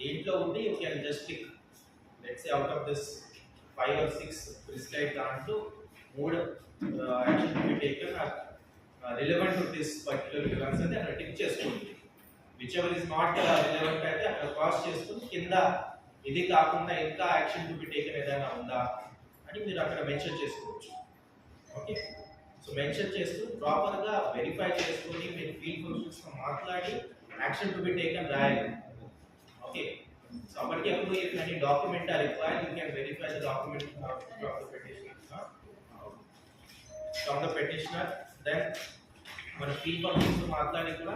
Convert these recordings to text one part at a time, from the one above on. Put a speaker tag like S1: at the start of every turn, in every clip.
S1: దీంట్లో ఉండి you can just pick let's out of this five or six prescribe దాంట్లో మూడు action be taken relevant to this particular relevance అయితే అక్కడ tick చేసుకోండి. Whichever is not relevant అయితే అక్కడ క్రాస్ చేసుకుని కింద ఇది కాకుండా ఇంకా యాక్షన్ టు బి టేకన్ ఏదైనా ఉందా అని మీరు అక్కడ మెన్షన్ చేసుకోవచ్చు. ఓకే సో మెన్షన్ చేస్తూ ప్రాపర్గా వెరిఫై చేసుకొని మీరు ఫీల్డ్ ఫంక్షన్స్ మాట్లాడి యాక్షన్ టు బి టేకన్ రాయాలి. ఓకే సో అప్పటికి అప్పుడు if any document are required you can verify the document from the petitioner from the petitioner then మన ఫీల్డ్ ఫంక్షన్స్ మాట్లాడి కూడా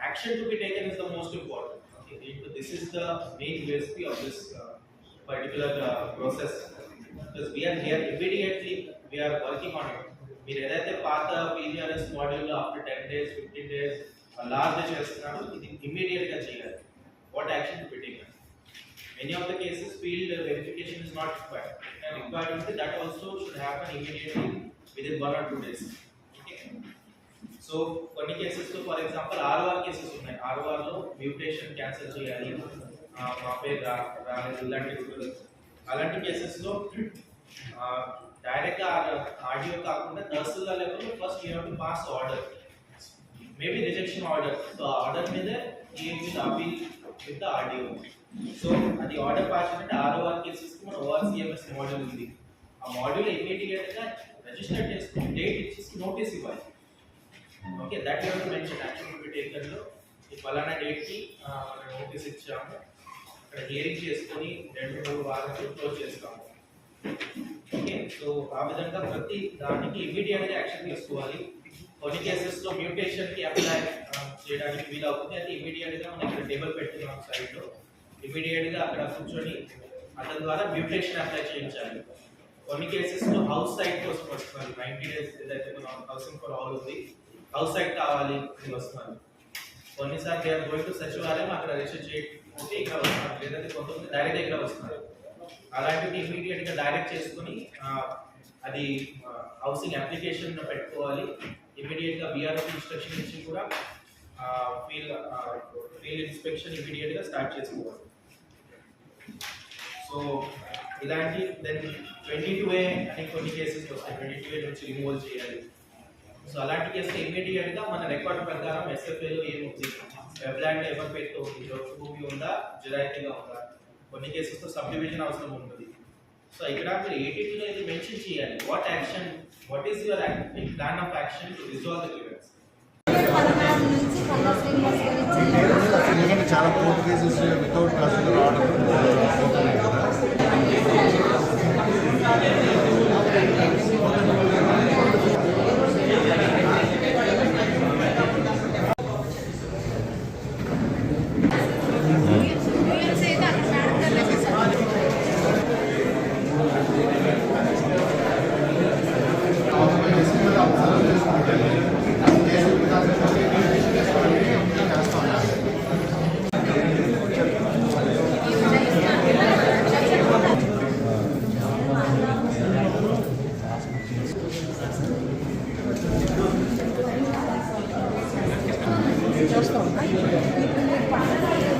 S1: action to be taken is the most important okay దీంట్లో this is the main USP of this particular process because we are here immediately we are working on it మీరు ఏదైతే పాత PGRS model after ten days fifteen days lodge చేస్తున్నారో ఇది immediate గా చేయాలి what action పెట్టింగ్ many of the cases field verification is not required required ఉంటే that also should happen immediately within one or two days so కొన్ని cases లో for example ROR cases ఉన్నాయి ROR లో mutation cancel చేయాలి ఆ, మా పేరు రా రాలేదు ఇలాంటి అలాంటి కేసెస్ లో డైరెక్ట్ గా ఆడియో కాకుండా tahsildar level first you have to pass order maybe rejection order so order మీద ఏ will appeal with the audio so అది ఆర్డర్ పాస్ అంటే ఆర్ఓఆర్ కేసెస్ మన ఓఆర్సీఎంఎస్ మోడల్ ఉంది. ఆ మోడ్యూల్ ఇమీడియట్గా రిజిస్టర్ చేసుకుని డేట్ ఇచ్చేసి నోటీస్ ఇవ్వాలి. Okay that you mention actual below ఈ ఫలానా డేట్కి మనం నోటీస్ ఇచ్చాము. అక్కడ హియరింగ్ చేసుకొని రెండు మూడు వారాలు క్లోజ్ చేస్తాము. ఓకే సో ఆ విధంగా ప్రతి దానికి ఇమీడియట్గా యాక్షన్ తీసుకోవాలి. కొన్ని కేసెస్లో మ్యూటేషన్కి అప్లై చేయడానికి వీలు అవుతుంది అది ఇమీడియట్గా మనం ఇక్కడ టేబుల్ పెట్టుకున్నాం సైట్లో. ఇమీడియట్గా అక్కడ కూర్చొని అతని ద్వారా మ్యూటేషన్ అప్లై చేయించాలి. కొన్ని కేసెస్లో హౌస్ సైట్ కోసం వస్తున్నారు. నైన్టీ డేస్ ఏదైతే మనం హౌసింగ్ ఫర్ ఆల్ ఉంది హౌస్ సైట్ కావాలి అని వస్తున్నారు. కొన్నిసార్లు గోయింగ్ టు సచివాలయం అక్కడ రిజిస్టర్ చేయకపోతే ఇక్కడ వస్తున్నారు. లేదంటే కొంతమంది డైరెక్ట్ ఇక్కడ వస్తున్నారు. అలాంటివి ఇమీడియట్గా డైరెక్ట్ చేసుకుని అది హౌసింగ్ అప్లికేషన్ పెట్టుకోవాలి. ఇమీడియట్గా బీఆర్ఎఫ్ ఇన్స్ట్రక్షన్ ఇచ్చి కూడా ఫీల్ ఫీల్డ్ ఇన్స్పెక్షన్ ఇమీడియట్గా స్టార్ట్ చేసుకోవాలి. సో ఇలాంటి దెన్ ట్వంటీ టూ ఏ అని కొన్ని కేసెస్ వస్తాయి. ట్వంటీ టూ ఏ నుంచి రిమూవల్ చేయాలి. సో అలాంటి కేసులు ఇమీడియట్గా మన రికార్డ్ ప్రకారం ఎస్ఎఫ్ఏలో ఏముంది వెబ్లాండ్ ఎవరి పేరుతో ఉంది? భూమి ఉందా? జురాయితీగా ఉందా? కొన్ని కేసెస్లో సబ్ డివిజన్ అవసరం ఉంటుంది. సో ఇక్కడ మీరు ఏటీటీలో ఇది మెన్షన్ చేయాలి. What action what is your
S2: plan of action to resolve the
S3: clearance చాలా court cases rồi các cái liên quan